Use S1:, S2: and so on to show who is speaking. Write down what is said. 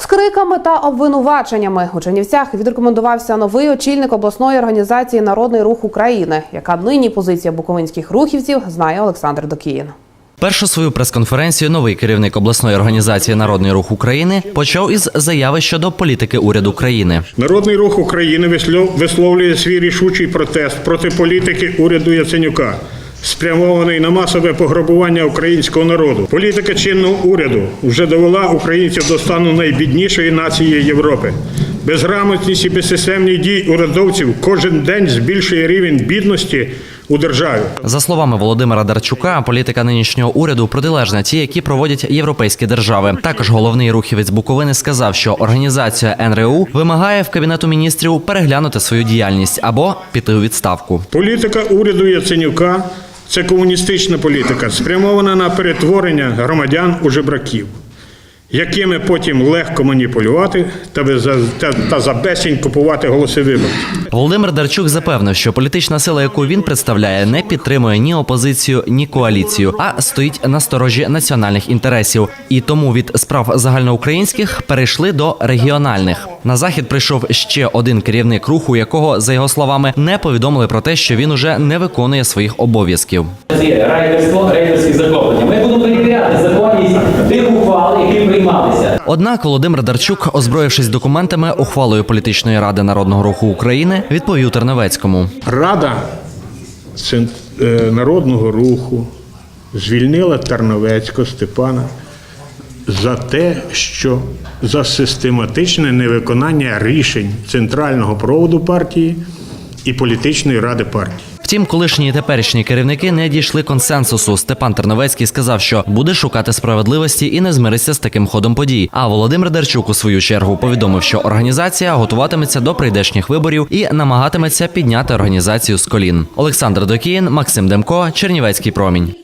S1: З криками та обвинуваченнями у Чернівцях відрекомендувався новий очільник обласної організації Народний рух України, яка нині позиція буковинських рухівців знає Олександр Докіїн.
S2: Першу свою прес-конференцію новий керівник обласної організації Народний рух України почав із заяви щодо політики уряду країни.
S3: Народний рух України вислов- висловлює свій рішучий протест проти політики уряду Яценюка, спрямований на масове пограбування українського народу. Політика чинного уряду вже довела українців до стану найбіднішої нації Європи. Безграмотність і безсистемні дії урядовців кожен день збільшує рівень бідності у державі.
S2: За словами Володимира Дарчука, політика нинішнього уряду протилежна ті, які проводять європейські держави. Також головний рухівець Буковини сказав, що організація НРУ вимагає в кабінету міністрів переглянути свою діяльність або піти у відставку.
S3: Політика уряду Яценюка це комуністична політика, спрямована на перетворення громадян у жебраків, якими потім легко маніпулювати та, та, та за безцінь купувати голоси виборців.
S2: Володимир Дарчук запевнив, що політична сила, яку він представляє, не підтримує ні опозицію, ні коаліцію, а стоїть на сторожі національних інтересів. І тому від справ загальноукраїнських перейшли до регіональних. На захід прийшов ще один керівник руху, якого, за його словами, не повідомили про те, що він уже не виконує своїх обов'язків.
S4: Є рейдерство, рейдерські захоплення. Ми будемо перевіряти законність тих ухвал, які приймалися.
S2: Однак Володимир Дарчук, озброївшись документами, ухвалою політичної ради народного руху України, відповів Терновецькому.
S3: Рада е, народного руху звільнила Тарновецького Степана за те, що за систематичне невиконання рішень центрального проводу партії і політичної ради партії.
S2: Втім, колишні і теперішні керівники не дійшли консенсусу. Степан Терновецький сказав, що буде шукати справедливості і не змириться з таким ходом подій. А Володимир Дарчук у свою чергу повідомив, що організація готуватиметься до прийдешніх виборів і намагатиметься підняти організацію з колін. Олександр Докіїн, Максим Демко, Чернівецький промінь.